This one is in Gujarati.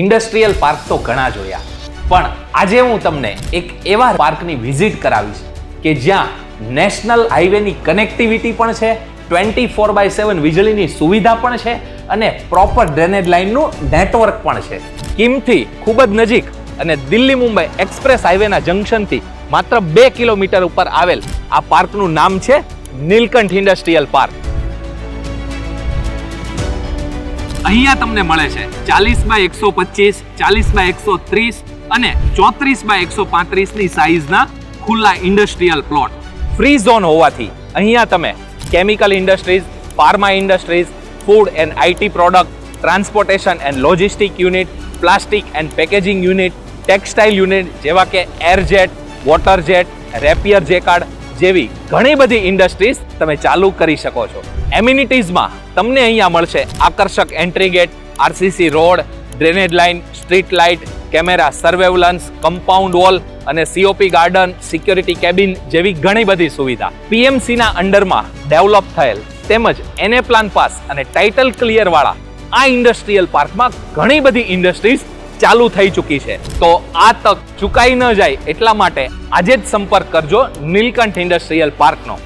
ઇન્ડસ્ટ્રીયલ પાર્ક તો ઘણા જોયા. પણ આજે હું તમને એક એવા પાર્કની વિઝિટ કરાવીશ કે જ્યાં નેશનલ હાઈવેની કનેક્ટિવિટી પણ છે, ટ્વેન્ટી ફોર બાય સેવન વીજળીની સુવિધા પણ છે અને પ્રોપર ડ્રેનેજ લાઇનનું નેટવર્ક પણ છે. કિમથી ખૂબ જ નજીક અને દિલ્હી મુંબઈ એક્સપ્રેસ હાઈવેના જંકશનથી માત્ર બે કિલોમીટર ઉપર આવેલ આ પાર્કનું નામ છે નીલકંઠ ઇન્ડસ્ટ્રીયલ પાર્ક. અહીંયા તમને મળે છે ચાલીસ બાય એકસો પચીસ ચાલીસ બાય એકસો ત્રીસ અને ચોત્રીસ બાય એકસો પાંત્રીસની સાઇઝના ખુલ્લા ઇન્ડસ્ટ્રીયલ પ્લોટ ફ્રી ઝોન હોવાથી અહીંયા તમે chemical industries pharma industries food and IT product transportation and logistic unit plastic and packaging unit textile unit જેવા કે air jet water jet rapier jacquard જેવી ઘણી બધી ઇન્ડસ્ટ્રીઝ તમે ચાલુ કરી શકો છો. એમ્યુનિટીઝમાં તમને અહીંયા મળશે આકર્ષક entry gate RCC road drainage line street light camera surveillance compound wall અને સીઓપી ગાર્ડન સિક્યોરિટી કેબિન જેવી ઘણી બધી સુવિધા. પીએમસીના અંડરમાં ડેવલપ થયેલ તેમજ એને પ્લાન પાસ અને ટાઇટલ ક્લિયર વાળા આ ઇન્ડસ્ટ્રીયલ પાર્કમાં ઘણી બધી ઇન્ડસ્ટ્રીઝ ચાલુ થઈ ચૂકી છે. તો આ તક ચુકાઈ ન જાય એટલા માટે આજે જ સંપર્ક કરજો નીલકંઠ ઇન્ડસ્ટ્રીયલ પાર્કનો.